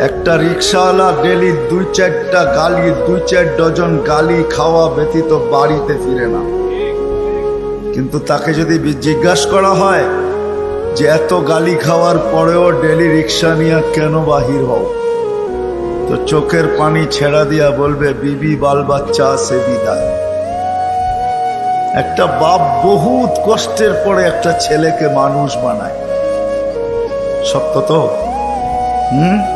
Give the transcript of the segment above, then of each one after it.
একটা রিক্সাওয়ালা ডেলি দুই চারটা গালি, দুই চার ডজন গালি খাওয়া ব্যতীত বাড়িতে ফিরে না। কিন্তু তাকে যদি জিজ্ঞাসা করা হয় যে এত গালি খাওয়ার পরেও ডেলি রিক্সা নিয়ে কেন বাহির হও? তো চোখের পানি ছেড়া দিয়া বলবে, বিবি বাল বাচ্চা আছে, বিদায়। একটা বাপ বহুত কষ্টের পরে একটা ছেলেকে মানুষ বানায়। সত্য তো? হুম?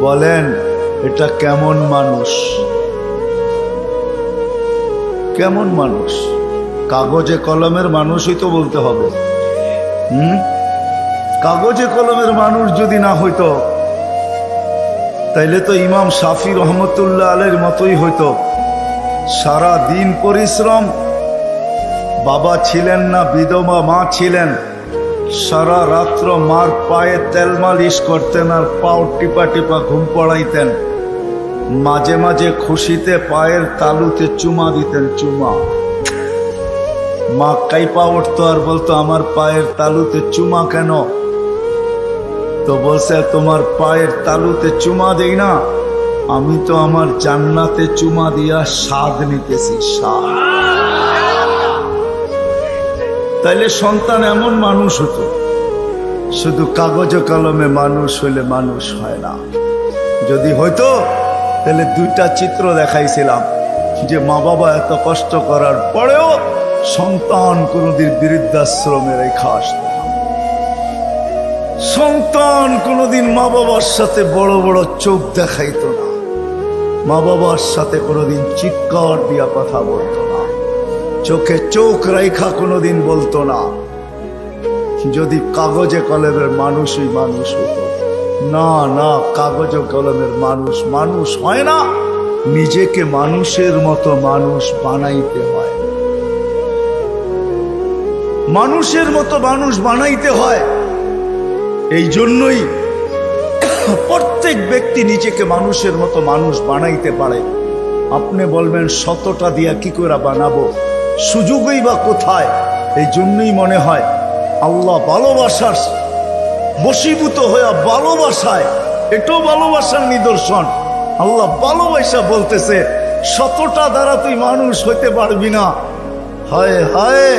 বলেন, এটা কেমন মানুষ? কেমন মানুষ? কাগজে কলমের মানুষই তো বলতে হবে। হুম? কাগজে কলমের মানুষ যদি না হইতো, তাইলে তো ইমাম শাফি রহমতুল্লাহ আলের মতোই হইতো। সারা দিন পরিশ্রম, বাবা ছিলেন না, বিধবা মা ছিলেন। সারা রাত্র মার পায়ে তেল মালিশ করতেন আর পাও টিপা টিপা ঘুম পড়াইতেন। মাঝে মাঝে খুশিতে পায়ের তালুতে চুমা দিতেন, চুমা। মা কাইপা উঠতো আর বলতো, আমার পায়ের তালুতে চুমা কেন? তো বলছে, তোমার পায়ের তালুতে চুমা দেই না। আমি তো আমার জান্নাতে চুমা দিয়া স্বাদ নিতেছি, স্বাদ। তাইলে সন্তান এমন মানুষ হতো, শুধু কাগজ কলমে মানুষ হইলে মানুষ হয় না। যদি হইতো তাহলে দুইটা চিত্র দেখাইছিলাম, যে মা বাবা এত কষ্ট করার পরেও সন্তান কোনোদিন বৃদ্ধাশ্রমে রেখা আসতো। সন্তান কোনোদিন মা বাবার সাথে বড় বড় চোখ দেখাইত না। মা বাবার সাথে কোনোদিন চিৎকার দিয়া কথা বলতো চোখে চোখ রেখা কোনোদিন বলতো না। যদি কাগজে কলমের মানুষই মানুষ হতো। না না, কাগজ কলমের মানুষ মানুষ হয় না। নিজেকে মানুষের মতো মানুষ বানাইতে হয়। মানুষের মতো মানুষ বানাইতে হয়। এই জন্যই প্রত্যেক ব্যক্তি নিজেকে মানুষের মতো মানুষ বানাইতে পারে। আপনি বলবেন, শতটা দিয়া কি করে বানাবো? সুযোগই বা কোথায়? এই জন্যই মনে হয় আল্লাহ ভালোবাসার বশীভূত হইয়া ভালোবাসায়, এটাও ভালোবাসার নিদর্শন। আল্লাহ ভালোবাসা বলতেছে, শতটা দ্বারা তুই মানুষ হইতে পারবি না। হায় হায়,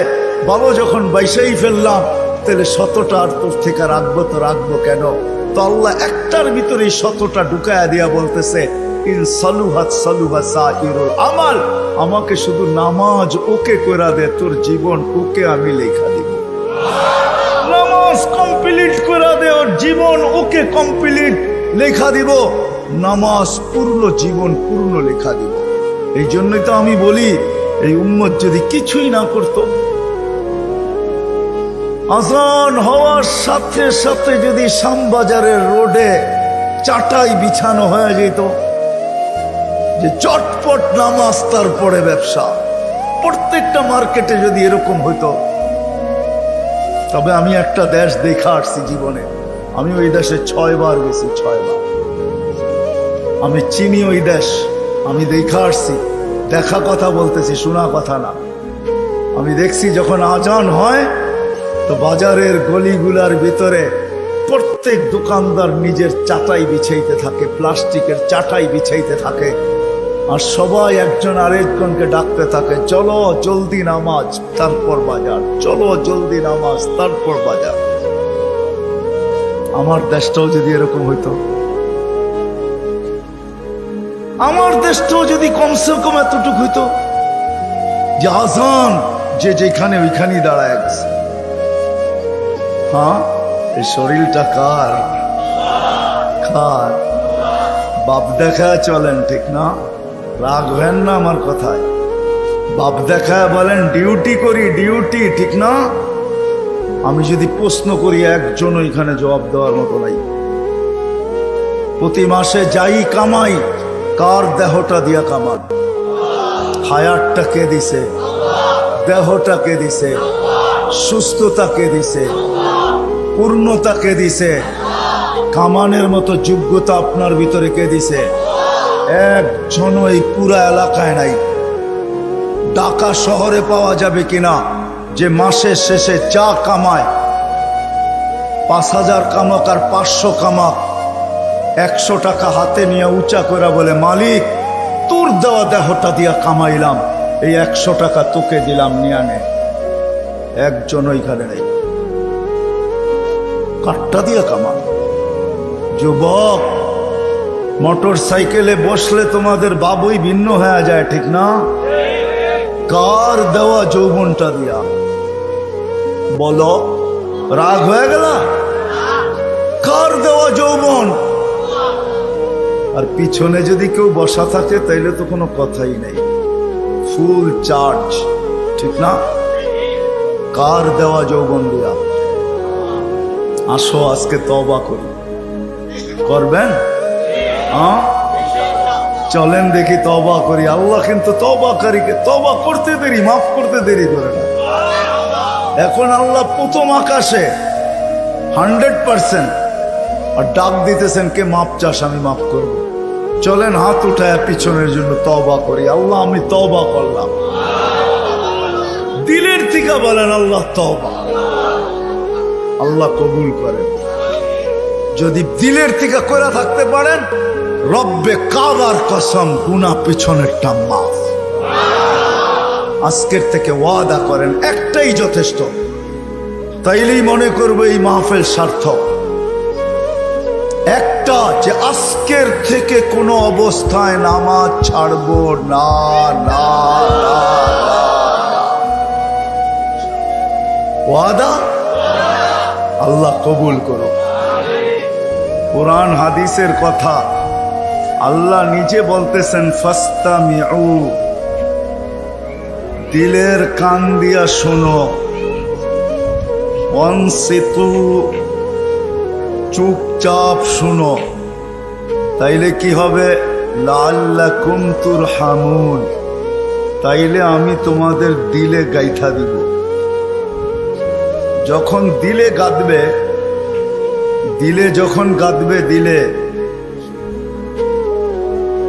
ভালো যখন বাইসাই ফেললাম, তাহলে শতটা আর তোর থেকে রাখব তো রাখব কেন? তো আল্লাহ একটার ভিতরে শতটা ঢুকায়া দিয়া বলতেছে, ইন সালুহাত সালুহা সাইরুল আমাল, আমাকে শুধু নামাজ ওকে করা দে, তোর জীবন ওকে আমি লেখা দিব। নামাজ কমপ্লিট করে দে, ওর জীবন ওকে কমপ্লিট লেখা দিব। নামাজ পূর্ণ জীবন পূর্ণ লেখা দিব। এই জন্যই তো আমি বলি, এই উম্মত যদি কিছুই না করতো আজান হওয়ার সাথে সাথে যদি শ্যামবাজারের রোডে চাটাই বিছানো হয়ে যেত, যে চটপট নামাজ তারপরে ব্যবসা। প্রত্যেকটা মার্কেটে যদি এরকম হইতো, তবে আমি একটা দেশ দেখা আসছি জীবনে। আমি ওই দেশে ছয়বার গেছি, ছয়বার। আমি চিনি ওই দেশ, আমি দেখা আসছি, দেখা কথা বলতেছি, শোনা কথা না। আমি দেখছি যখন আজান হয় তো বাজারের গলিগুলার ভিতরে প্রত্যেক দোকানদার নিজের চাটাই বিছাইতে থাকে, প্লাস্টিকের চাটাই বিছাইতে থাকে। আর সবাই একজন আরেকজনকে ডাকতে থাকে, চলো জলদি নামাজ, তারপর বাজার। চলো জলদি নামাজ, তারপর বাজার। আমার দেশটাও যদি এরকম হইতো। আমার দেশটাও যদি কমসে কম এতটুকু হইতো যে আজান যে যেখানে ওইখানেই দাঁড়ায় গেছে। হ্যাঁ? এই শরীরটা কার? কার? বাপ দেখা চলেন, ঠিক না? রাখবেন না আমার কথায়। বাপ দেখা বলেন, ডিউটি করি, ডিউটি, ঠিক না? আমি যদি প্রশ্ন করি, একজন এখানে জবাব দেওয়ার মতো নাই। প্রতি মাসে যাই কামাই, কার দেহটা দিয়া কামান? হায়ারটা কে দিছে? দেহটা কে দিছে? সুস্থতা কে দিছে? পূর্ণতা কে দিছে? কামানের মতো যোগ্যতা আপনার ভিতরে কে দিছে? একজন এই পুরা এলাকায় নাই। ঢাকা শহরে পাওয়া যাবে কিনা? যে মাসের শেষে চা কামায়, পাঁচ হাজার কামাক আর পাঁচশো কামাক, একশো টাকা হাতে নিয়ে উঁচা করে বলে, মালিক, তোর দেওয়া দেহটা দিয়া কামাইলাম, এই একশো টাকা তোকে দিলাম, নিয়ে একজন ওইখানে নেই। কাঠটা দিয়ে কামা যুবক, মোটর সাইকেলে বসলে তোমাদের বাবুই ভিন্ন হয়ে যায়, ঠিক না? কার দেওয়া যৌবনটা দিয়া? বলো, রাগ হয়ে গেল? কার দেওয়া যৌবন? আর পিছনে যদি কেউ বসা থাকে, তাইলে তো কোনো কথাই নেই। ফুল চার্জ, ঠিক না? কার দেওয়া যৌবন দিয়া? আসো, আজকে তবা করি। করবেন? হ্যাঁ? চলেন দেখি তবা করি। আল্লাহ কিন্তু তবা তবাকারীকে তবা করতে দেরি, মাফ করতে দেরি করে না। এখন আল্লাহ প্রথম আকাশে হান্ড্রেড পার্সেন্ট আর ডাক দিতেছেন, কে মাপ চাস, আমি মাফ করব। চলেন, হাত উঠায় পিছনের জন্য তবা করি। আল্লাহ, আমি তবা করলাম। দিলের থেকে বলেন আল্লাহ তবা আল্লাহ কবুল করেন। যদি দিলের থেকে করে থাকতে পারেন রব্বে কাবার কসম গুনা পিছনেরটা মাফ। আজকের থেকে ওয়াদা করেন একটাই যথেষ্ট। তাইলেই মনে করব এই মাহফিল সার্থক। একটা যে আজকের থেকে কোনো অবস্থায় নামাজ ছাড়বো না, না। ওয়াদা আল্লাহ কবুল করো কোরআন, হাদিসের কথা আল্লাহ নিজে বলতেছেন ফাস্তা দিলের কান দিয়া শোনো। অনসিতু। চুপচাপ শুনো। তাইলে কি হবে? লাল্লা তুর হামুন তাইলে আমি তোমাদের দিলে গাইথা দিব। যখন দিলে গাদবে দিলে যখন গাদবে দিলে,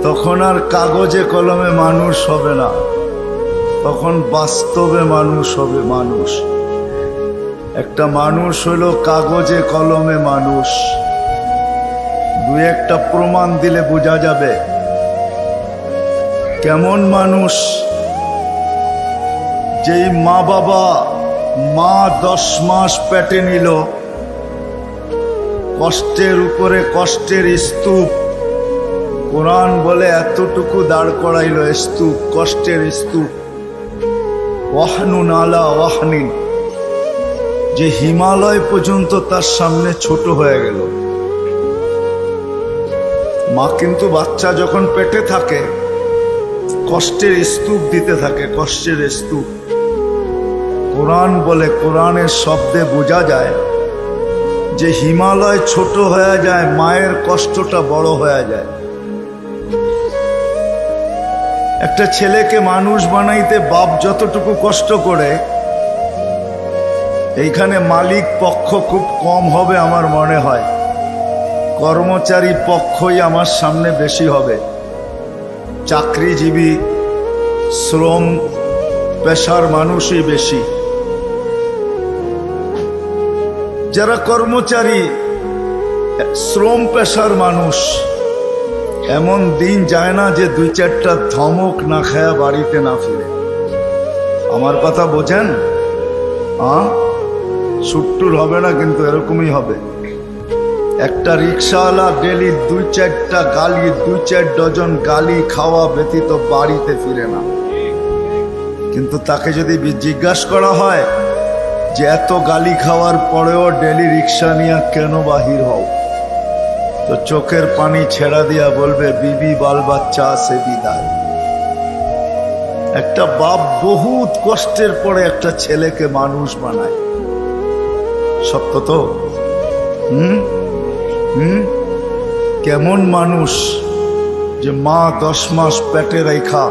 তখন আর কাগজে কলমে মানুষ হবে না। তখন বাস্তবে মানুষ হবে মানুষ। একটা মানুষ হলো কাগজে কলমে মানুষ। দু একটা প্রমাণ দিলে বোঝা যাবে কেমন মানুষ। যেই মা বাবা মা দশ মাস পেটে নিল। কষ্টের উপরে কষ্টের স্তূপ। কোরআন বলে এতটুকু দাঁড় করাইল স্তূপ, কষ্টের স্তূপ। ওয়াহনুন আলা ওয়াহনিন। যে হিমালয় পর্যন্ত তার সামনে ছোট হয়ে গেল। মা কিন্তু বাচ্চা যখন পেটে থাকে, কষ্টের স্তূপ দিতে থাকে, কষ্টের স্তূপ। কোরআন বলে কোরআনের শব্দে বোঝা যায় যে হিমালয় ছোট হয়ে যায়, মায়ের কষ্টটা বড় হয়ে যায়। একটা ছেলেকে মানুষ বানাইতে বাপ যতটুকু কষ্ট করে, এইখানে মালিক পক্ষ খুব কম হবে আমার মনে হয়। কর্মচারী পক্ষই আমার সামনে বেশি হবে। চাকরিজীবী, শ্রম, পেশার মানুষই বেশি। যারা কর্মচারী, শ্রম পেশার মানুষ, এমন দিন যায় না যে দুই চারটা ধমক না খায়া বাড়িতে না ফিরে। আমার কথা বোঝেন? সুট্টুর হবে না, কিন্তু এরকমই হবে। একটা রিক্সাওয়ালা ডেলি দুই চারটা গালি, দুই চার ডজন গালি খাওয়া ব্যতীত বাড়িতে ফিরে না। কিন্তু তাকে যদি জিজ্ঞাসা করা হয় যে এত গালি খাওয়ার পরেও ডেলি রিক্সা নিয়ে কেন বাহির হও? তো চোখের পানি ছেড়া দিয়া বলবে, বিবি, বাল বাচ্চা আছে, বিদায়। একটা বাপ বহুত কষ্টের পরে একটা ছেলেকে মানুষ বানায়। সত্য তো? হুম? হুম? কেমন মানুষ যে মা দশ মাস পেটে রেখা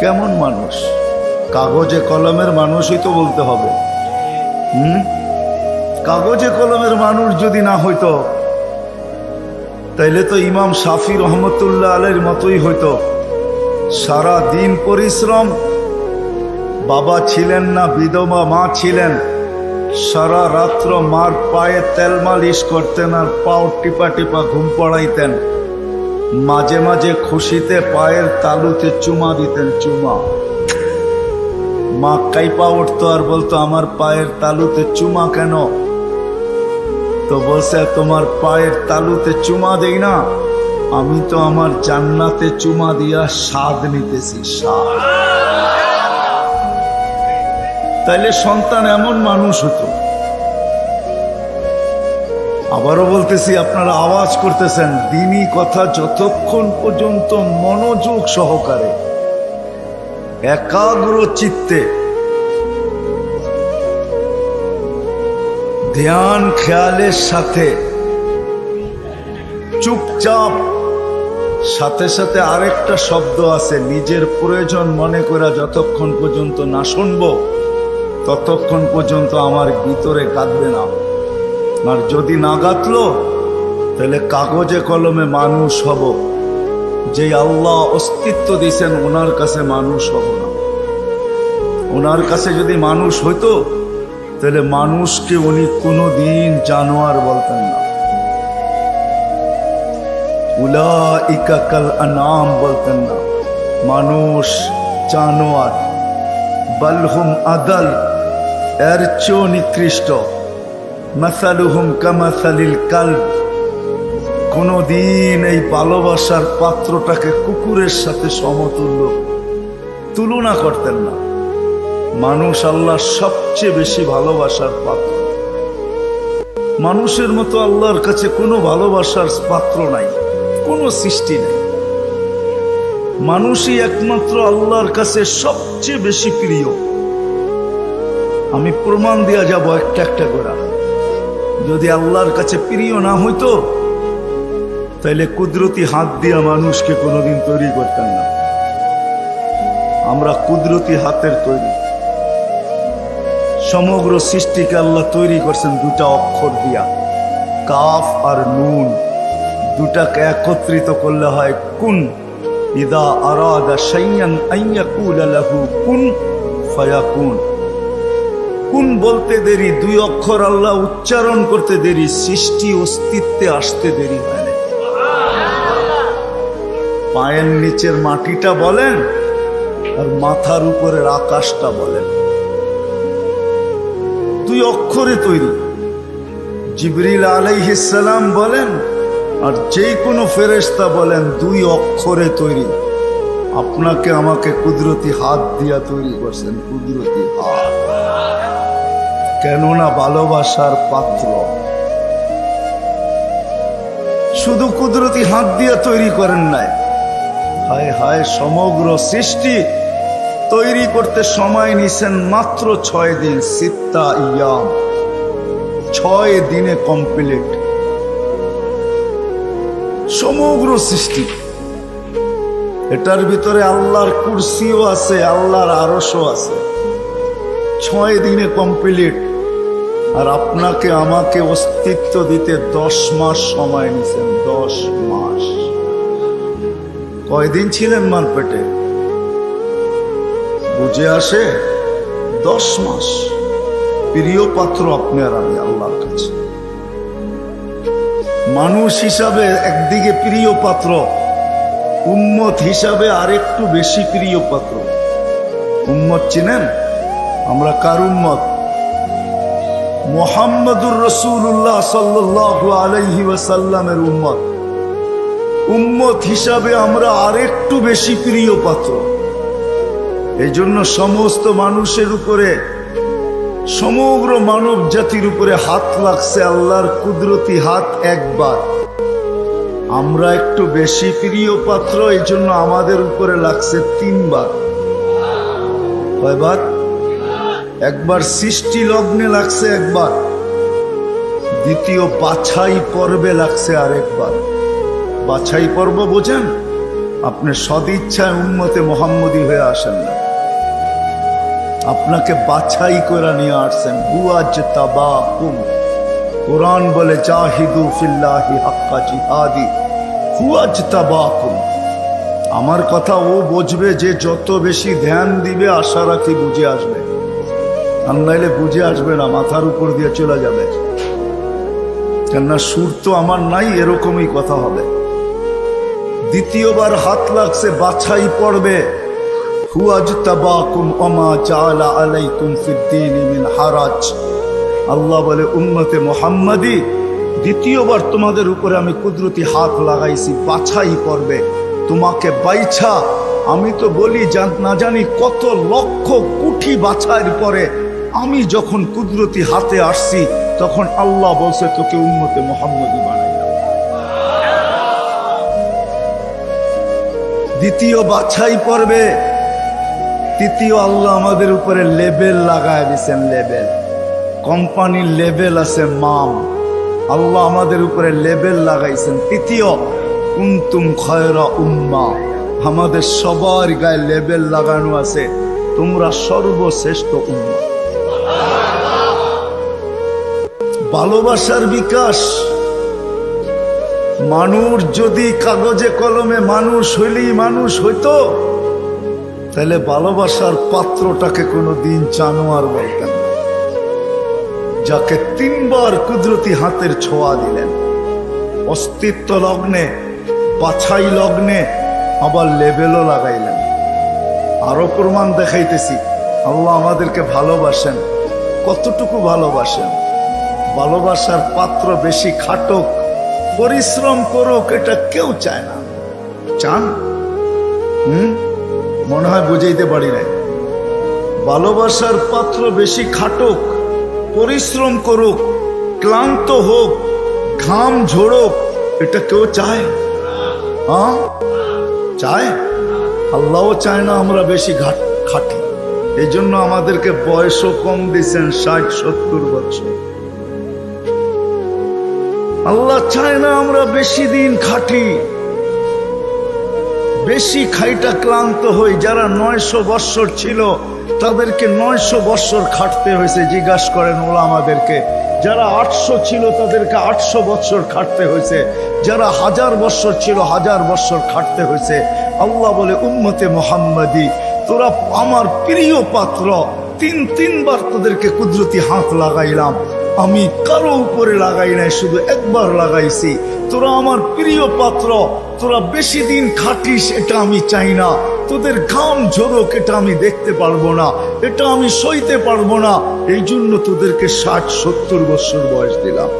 কেমন মানুষ? কাগজে কলমের মানুষই তো বলতে হবে। হুম? কাগজে কলমের মানুষ যদি না হইতো, তাইলে তো ইমাম শাফি রহমতুল্লাহ আলের মতোই হইতো। সারা দিন পরিশ্রম, বাবা ছিলেন না, বিধবা মা ছিলেন। সারা রাত্র মার পায়ে তেল মালিশ করতেন আর পাও টিপা টিপা ঘুম পড়াইতেন। মাঝে মাঝে খুশিতে পায়ের তালুতে চুমা দিতেন চুমা। মা কাইপা উঠতো আর বলতো, আমার পায়ের তালুতে চুমা কেন? তো বলছে, তোমার পায়ের তালুতে চুমা দেই না, আমি তো আমার জান্নাতে চুমা দিয়া স্বাদ নিতেছি, স্বাদ। তাইলে সন্তান এমন মানুষ হতো আবারও বলতেছি, আপনারা আওয়াজ করতেছেন, দিনই কথা যতক্ষণ পর্যন্ত মনোযোগ সহকারে, একাগ্র চিত্তে, ধ্যান খেয়ালের সাথে, চুপচাপ, সাথে সাথে আরেকটা শব্দ আছে, নিজের প্রয়োজন মনে করা যতক্ষণ পর্যন্ত না শুনব, ততক্ষণ পর্যন্ত আমার ভিতরে কাঁদবে না। আর যদি না গাতলো তাহলে কাগজে কলমে মানুষ হব। যে আল্লাহ অস্তিত্ব দিয়েছেন, ওনার কাছে মানুষ হব না। ওনার কাছে যদি মানুষ হইতো, তাহলে মানুষকে উনি কোনো দিন জানোয়ার বলতেন না। উলা ইকাকাল আনাম বলতেন না, মানুষ জানোয়ার বলহুম আদল, এর চেয়েও নিকৃষ্ট। মাসালুহুম কামাসালিল কাল কোনদিন এই ভালোবাসার পাত্রটাকে কুকুরের সাথে সমতুল্য তুলনা করতেন না। মানুষ আল্লাহর সবচেয়ে বেশি ভালোবাসার পাত্র। মানুষের মতো আল্লাহর কাছে কোনো ভালোবাসার পাত্র নাই, কোনো সৃষ্টি নেই। মানুষই একমাত্র আল্লাহর কাছে সবচেয়ে বেশি প্রিয়। আমি প্রমাণ দেওয়া যাব একটা একটা করে। যদি আল্লাহর কাছে প্রিয় না হইতো তাহলে কুদরতি হাত দিয়া মানুষকে কোনোদিন তৈরি করতেন না। আমরা কুদরতি হাতের তৈরি। সমগ্র সৃষ্টিকে আল্লাহ তৈরি করছেন দুটা অক্ষর দিয়া। কাফ আর নুন। দুটাকে একত্রিত করলে হয় কুন। ইদা আরাদা শাইয়ান আইয়াকুল লাহু কুন কুন বলতে দেরি, দুই অক্ষর আল্লাহ উচ্চারণ করতে দেরি, সৃষ্টি অস্তিত্বে আসতে দেরি হয় পায়ের নিচের মাটিটা বলেন, আর মাথার উপরের আকাশটা বলেন। দুই অক্ষরে তৈরি। জিবরিল আলাইহিসালাম বলেন, আর যে কোনো ফেরেস্তা বলেন, দুই অক্ষরে তৈরি। আপনাকে আমাকে কুদরতি হাত দিয়া তৈরি করছেন, কুদরতি হাত। কেননা ভালোবাসার পাত্র। শুধু কুদরতি হাত দিয়ে তৈরি করেন নাই। হায় হায়, সমগ্র সৃষ্টি তৈরি করতে সময় নিছেন মাত্র ছয় দিন, সিত্তা ইয়াম। ছয় দিনে কমপ্লিট। সমগ্র সৃষ্টি। এটার ভিতরে আল্লাহর কুরসিও আছে, আল্লাহর আরসও আছে। ছয় দিনে কমপ্লিট। আর আপনাকে আমাকে অস্তিত্ব দিতে দশ মাস সময় নিছেন দশ মাস। কয়দিন ছিলেন মার পেটে বুঝে আসে, দশ মাস। প্রিয় পাত্র আপনি আর আমি আল্লাহর কাছে। মানুষ হিসাবে একদিকে প্রিয় পাত্র, উম্মত হিসাবে আরেকটু বেশি প্রিয় পাত্র। উম্মত চিনেন? আমরা কার উম্মত? মোহাম্মদুর রসুল্লাহ সাল্লাহ আলহি ওয়াসাল্লামের উম্মত। উম্মত হিসাবে আমরা আরেকটু বেশি প্রিয় পাত্র। এই জন্য সমস্ত মানুষের উপরে, সমগ্র মানব জাতির উপরে হাত লাগছে আল্লাহর কুদরতি হাত একবার। আমরা একটু বেশি প্রিয় পাত্র এই জন্য আমাদের উপরে লাগছে তিনবার। কয়বার? একবার সৃষ্টি লগ্নে লাগছে একবার। দ্বিতীয় বাছাই পর্বে লাগছে আরেকবার। বাছাই পর্ব বোঝেন? আপনি সদিচ্ছায় উন্মতে মোহাম্মদী হয়ে আসেন না। আপনাকে বাছাই করে নিয়ে আসছেন। হুয়াজ তাবাকুম কোরআন বলে, জাহিদু ফিল্লাহি হাক্কা জিহাদি। হুয়াজ তাবাকুম আমার কথা ও বুঝবে যে যত বেশি ধ্যান দিবে, আশা রাখি বুঝে আসবে। আর নাইলে বুঝে আসবে না, মাথার উপর দিয়ে চলে যাবে। কেননা সুর তো আমার নাই, এরকমই কথা হবে। দ্বিতীয়বার হাত লাগছে, বাছাই পড়বে। হুয়াজ তাবাকুম ওমা জালা আলাইকুম ফিদ্দিনি হারাজ। আল্লাহ বলে, উম্মতে মোহাম্মদি, দ্বিতীয়বার তোমাদের উপরে আমি কুদরতি হাত লাগাইছি, বাছাই করবে তোমাকে বাইছা, আমি তো বলি না জানি কত লক্ষ কোটি বাছাইয়ের পরে আমি যখন কুদরতি হাতে আসছি, তখন আল্লাহ বলছে, তোকে উম্মতে মোহাম্মদি দ্বিতীয় বাছাই পর্বে তৃতীয় আল্লাহ আমাদের উপরে লেবেল লাগায় দিছেন, লেবেল। কোম্পানির লেবেল আছে মাম। আল্লাহ আমাদের উপরে লেবেল লাগাইছেন। তৃতীয়, কুন্তুম খয়রা উম্মা। আমাদের সবার গায়ে লেবেল লাগানো আছে। তোমরা সর্বশ্রেষ্ঠ উম্মা। ভালোবাসার বিকাশ। মানুষ যদি কাগজে কলমে মানুষ হইলেই মানুষ হইতো, তাহলে ভালোবাসার পাত্রটাকে কোনো দিন জানোয়ার বলতেন যাকে তিনবার কুদরতি হাতের ছোঁয়া দিলেন, অস্তিত্ব লগ্নে, বাছাই লগ্নে আবার লেবেলও লাগাইলেন। আরও প্রমাণ দেখাইতেছি, আল্লাহ আমাদেরকে ভালোবাসেন, কতটুকু ভালোবাসেন। ভালোবাসার পাত্র বেশি খাটক, পরিশ্রম করুক, এটা কেউ চায় না। চান? হুম? মনে হয় বুঝাইতে পারি নাই। ভালোবাসার পাত্র বেশি খাটক, পরিশ্রম করুক, ক্লান্ত হোক, ঘাম ঝোড়ুক এটা কেউ চায়? হ্যাঁ? চায়? আল্লাহও চায় না আমরা বেশি খাটি। এই জন্য আমাদেরকে বয়সও কম দিচ্ছেন ষাট, সত্তর বছর। আল্লাহ চায় না আমরা বেশি দিন খাটি। বেশি খাইটা ক্লান্ত হই। যারা নয়শো বৎসর ছিল, তাদেরকে নয়শো বৎসর খাটতে হয়েছে, জিজ্ঞাসা করেন ওলা আমাদেরকে যারা আটশো ছিল, তাদেরকে আটশো বৎসর খাটতে হয়েছে। যারা হাজার বৎসর ছিল, হাজার বৎসর খাটতে হয়েছে। আল্লাহ বলে, উম্মতে মোহাম্মদি, তোরা আমার প্রিয় পাত্র। তিন, তিনবার তোদেরকে কুদরতি হাত লাগাইলাম। আমি কারও উপরে লাগাই নাই, শুধু একবার লাগাইছি। তোরা আমার প্রিয় পাত্র, তোরা বেশি দিন খাটিস, এটা আমি চাই না। তোদের ঘাম ঝোরক, এটা আমি দেখতে পারব না, এটা আমি সইতে পারব না। এই জন্য তোদেরকে ষাট সত্তর বছর বয়স দিলাম।